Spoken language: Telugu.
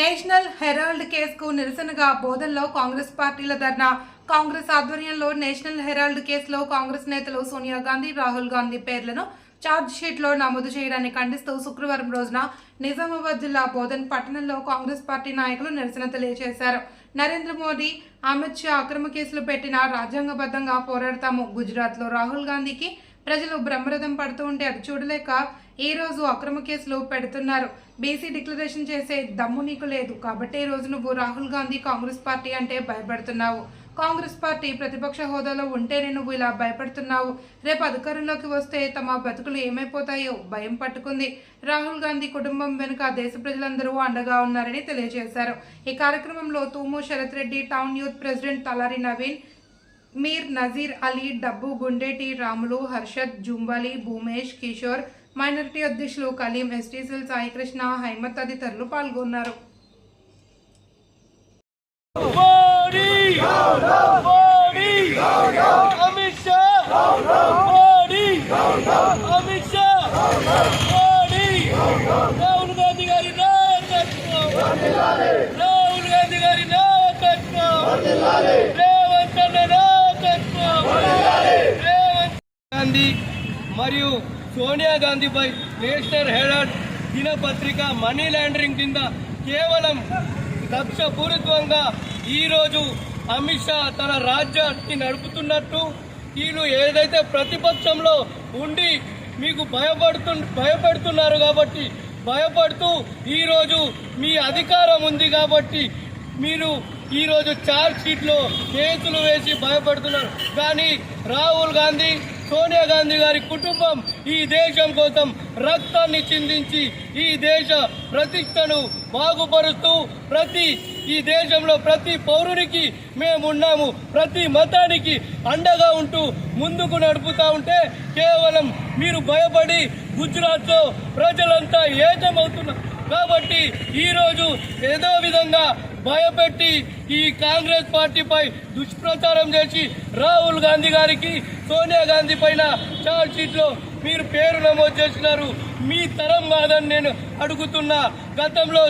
నేషనల్ హెరాల్డ్ కేసుకు నిరసనగా బోధనలో కాంగ్రెస్ పార్టీల ధర్నా. కాంగ్రెస్ ఆధ్వర్యంలో నేషనల్ హెరాల్డ్ కేసులో కాంగ్రెస్ నేతలు సోనియా గాంధీ రాహుల్ గాంధీ పేర్లను ఛార్జ్ షీట్లో నమోదు చేయడాన్ని ఖండిస్తూ శుక్రవారం రోజున నిజామాబాద్ జిల్లా బోధన్ పట్టణంలో కాంగ్రెస్ పార్టీ నాయకులు నిరసన తెలియజేశారు. నరేంద్ర మోదీ అమిత్ షా అక్రమ కేసులు పెట్టిన రాజ్యాంగబద్ధంగా పోరాడతాము. గుజరాత్లో రాహుల్ గాంధీకి ప్రజలు బ్రహ్మరథం పడుతూ ఉంటే అది చూడలేక ఈ రోజు అక్రమ కేసులు పెడుతున్నారు. బీసీ డిక్లరేషన్ చేసే దమ్ము నీకు లేదు. కాబట్టి ఈరోజు రోజు నువ్వు రాహుల్ గాంధీ కాంగ్రెస్ పార్టీ అంటే భయపడుతున్నావు. కాంగ్రెస్ పార్టీ ప్రతిపక్ష హోదాలో ఉంటేనే నువ్వు ఇలా భయపడుతున్నావు. రేపు అధికారంలోకి వస్తే తమ బతుకులు ఏమైపోతాయో భయం పట్టుకుంది. రాహుల్ గాంధీ కుటుంబం వెనుక దేశ ప్రజలందరూ అండగా ఉన్నారని తెలియజేశారు. ఈ కార్యక్రమంలో Thumu Sharath Reddy town youth president Talari Naveen Mir Nazir Ali డబ్బు గుండెటి రాములు హర్షద్ జుంబాలి భూమేష్ కిషోర్ మైనారిటీ అధ్యక్షులు కలీం ఎస్టీసీల్ సాయికృష్ణ హైమత్ తదితరులు పాల్గొన్నారు. అమిత్ షా మోడీ అమిత్ షా మోడీ రాహుల్ గాంధీ గారి నాయకత్వం రాహుల్ గాంధీ గారి నాయకత్వం రేవంత్ అన్న నాయకత్వం రేవంత్ గాంధీ మరియు సోనియా గాంధీపై నేషనల్ హెరాల్డ్ దినపత్రిక మనీ లాండరింగ్ కింద కేవలం లక్ష్యపూరితంగా ఈరోజు అమిత్ షా తన రాజ్యాన్ని నడుపుతున్నట్టు వీళ్ళు ఏదైతే ప్రతిపక్షంలో ఉండి మీకు భయపడుతు భయపడుతున్నారు కాబట్టి భయపడుతూ ఈరోజు మీ అధికారం ఉంది కాబట్టి మీరు ఈరోజు చార్జ్ షీట్లో కేసులు వేసి భయపడుతున్నారు. కానీ రాహుల్ గాంధీ సోనియా గాంధీ గారి కుటుంబం ఈ దేశం కోసం రక్తాన్ని చిందించి ఈ దేశ ప్రతిష్టను బాగుపరుస్తూ ప్రతి ఈ దేశంలో ప్రతి పౌరునికి మేమున్నాము ప్రతి మతానికి అండగా ఉంటూ ముందుకు నడుపుతా ఉంటే కేవలం మీరు భయపడి గుజరాత్లో ప్రజలంతా ఏకమవుతున్నారు. కాబట్టి ఈరోజు ఏదో విధంగా భయపెట్టి ఈ కాంగ్రెస్ పార్టీపై దుష్ప్రచారం చేసి రాహుల్ గాంధీ గారికి సోనియా గాంధీ పైన చార్జ్ షీట్లో మీరు పేరు నమోదు చేసినారు. మీ తరం కాదని నేను అడుగుతున్నా. గతంలో